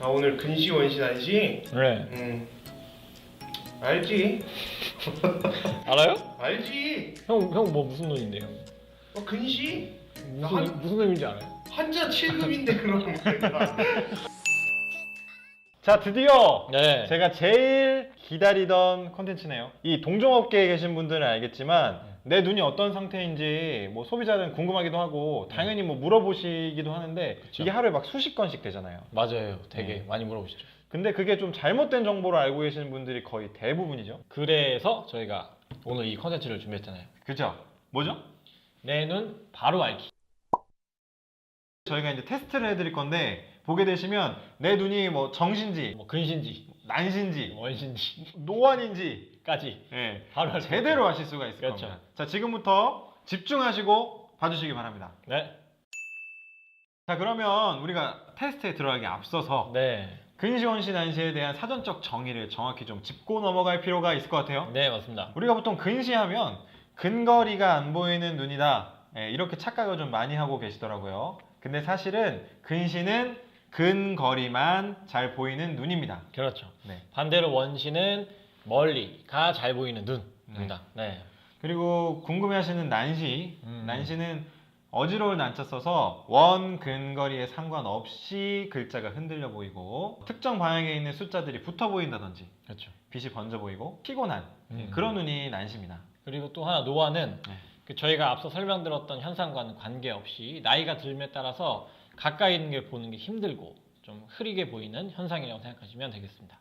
아 오늘 근시 원시 난시? 네. 음 알지 알아요? 알지 형, 형 뭐 무슨 눈인데 형? 어 근시? 무슨, 한- 무슨 놈인지 알아요? 한자 7급인데 그럼 자 드디어 네. 제가 제일 기다리던 콘텐츠네요. 이 동종업계에 계신 분들은 알겠지만 내 눈이 어떤 상태인지 뭐 소비자는 궁금하기도 하고 당연히 뭐 물어보시기도 하는데 그쵸. 이게 하루에 막 수십 건씩 되잖아요. 맞아요. 되게 네. 많이 물어보시죠. 근데 그게 좀 잘못된 정보를 알고 계시는 분들이 거의 대부분이죠. 그래서 저희가 오늘 이 컨텐츠를 준비했잖아요. 그죠? 뭐죠? 내 눈 바로 알기. 저희가 이제 테스트를 해드릴 건데 보게 되시면 내 눈이 뭐 정신지, 뭐 근신지, 난신지, 원신지까지 노안인지 예, 바로 알수 제대로 아실 수가 있을 그렇죠. 겁니다. 자 지금부터 집중하시고 봐주시기 바랍니다. 네. 자 그러면 우리가 테스트에 들어가기 앞서서 네. 근시원시 난시에 대한 사전적 정의를 정확히 좀 짚고 넘어갈 필요가 있을 것 같아요. 네, 맞습니다. 우리가 보통 근시하면 근거리가 안 보이는 눈이다 예, 이렇게 착각을 좀 많이 하고 계시더라고요. 근데 사실은 근시는 근거리만 잘 보이는 눈입니다. 그렇죠. 네. 반대로 원시는 멀리가 잘 보이는 눈입니다. 네. 그리고 궁금해하시는 난시, 음. 난시는 어지러울 난자 써서 원 근거리에 상관없이 글자가 흔들려 보이고 특정 방향에 있는 숫자들이 붙어 보인다든지 그렇죠. 빛이 번져 보이고 피곤한 예, 음. 그런 눈이 난시입니다. 그리고 또 하나 노화는 네. 그 저희가 앞서 설명드렸던 현상과는 관계없이 나이가 들에 따라서 가까이 있는 게 보는 게 힘들고 좀 흐리게 보이는 현상이라고 생각하시면 되겠습니다.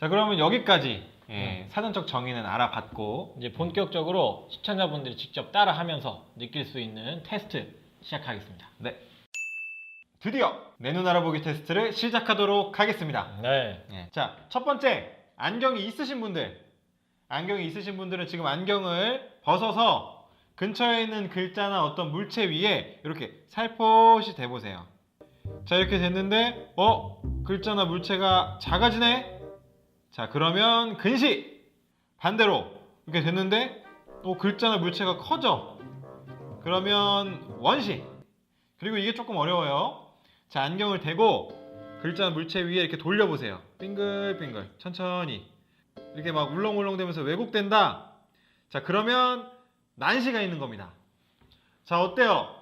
자 그러면 여기까지 예, 음. 사전적 정의는 알아봤고 이제 본격적으로 시청자분들이 직접 따라하면서 느낄 수 있는 테스트 시작하겠습니다. 네 드디어 내 눈 알아보기 테스트를 시작하도록 하겠습니다. 네. 예, 자 첫 번째 안경이 있으신 분들 안경이 있으신 분들은 지금 안경을 벗어서 근처에 있는 글자나 어떤 물체 위에 이렇게 살포시 대보세요. 자 이렇게 됐는데 어 글자나 물체가 작아지네. 자 그러면 근시 반대로 이렇게 됐는데 어 글자나 물체가 커져. 그러면 원시 그리고 이게 조금 어려워요. 자 안경을 대고 글자 물체 위에 이렇게 돌려보세요. 빙글빙글 천천히 이렇게 막 울렁울렁대면서 왜곡된다. 자 그러면 난시가 있는 겁니다. 자 어때요?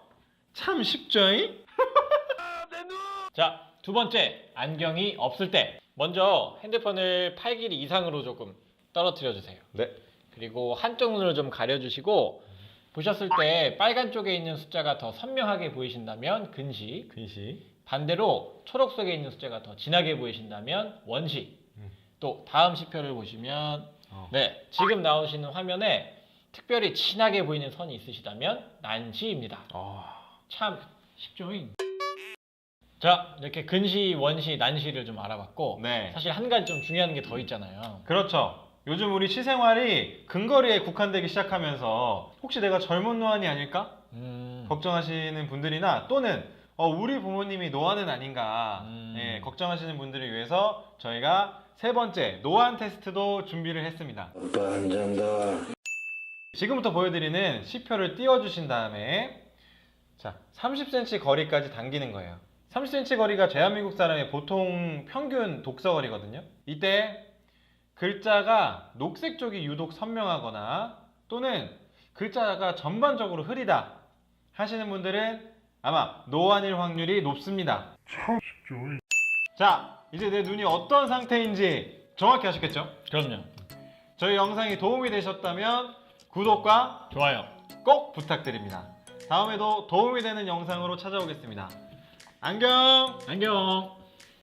참 쉽죠잉? 자, 두 번째, 안경이 없을 때. 먼저 핸드폰을 팔 길이 이상으로 조금 떨어뜨려 주세요. 네. 그리고 한쪽 눈을 좀 가려주시고, 보셨을 때 빨간 쪽에 있는 숫자가 더 선명하게 보이신다면 근시, 근시. 반대로 초록색에 있는 숫자가 더 진하게 보이신다면 원시. 음. 또 다음 시표를 보시면 어. 네, 지금 나오시는 화면에 특별히 진하게 보이는 선이 있으시다면 난시입니다. 어. 참 쉽죠잉. 자, 이렇게 근시, 원시, 난시를 좀 알아봤고 네. 사실 한 가지 좀 중요한 게 더 있잖아요. 그렇죠. 요즘 우리 시생활이 근거리에 국한되기 시작하면서 혹시 내가 젊은 노안이 아닐까? 음, 걱정하시는 분들이나 또는 어, 우리 부모님이 노안은 아닌가 음. 예, 걱정하시는 분들을 위해서 저희가 세 번째 노안 테스트도 준비를 했습니다. 오빠 한잔 더. 지금부터 보여드리는 시표를 띄워주신 다음에 자 30cm 거리까지 당기는 거예요. 30cm 거리가 대한민국 사람의 보통 평균 독서 거리거든요. 이때 글자가 녹색 쪽이 유독 선명하거나 또는 글자가 전반적으로 흐리다 하시는 분들은 아마 노안일 확률이 높습니다. 자, 이제 내 눈이 어떤 상태인지 정확히 아셨겠죠? 그럼요. 저희 영상이 도움이 되셨다면 구독과 좋아요. 꼭 부탁드립니다. 다음에도 도움이 되는 영상으로 찾아오겠습니다. 안녕! 안녕.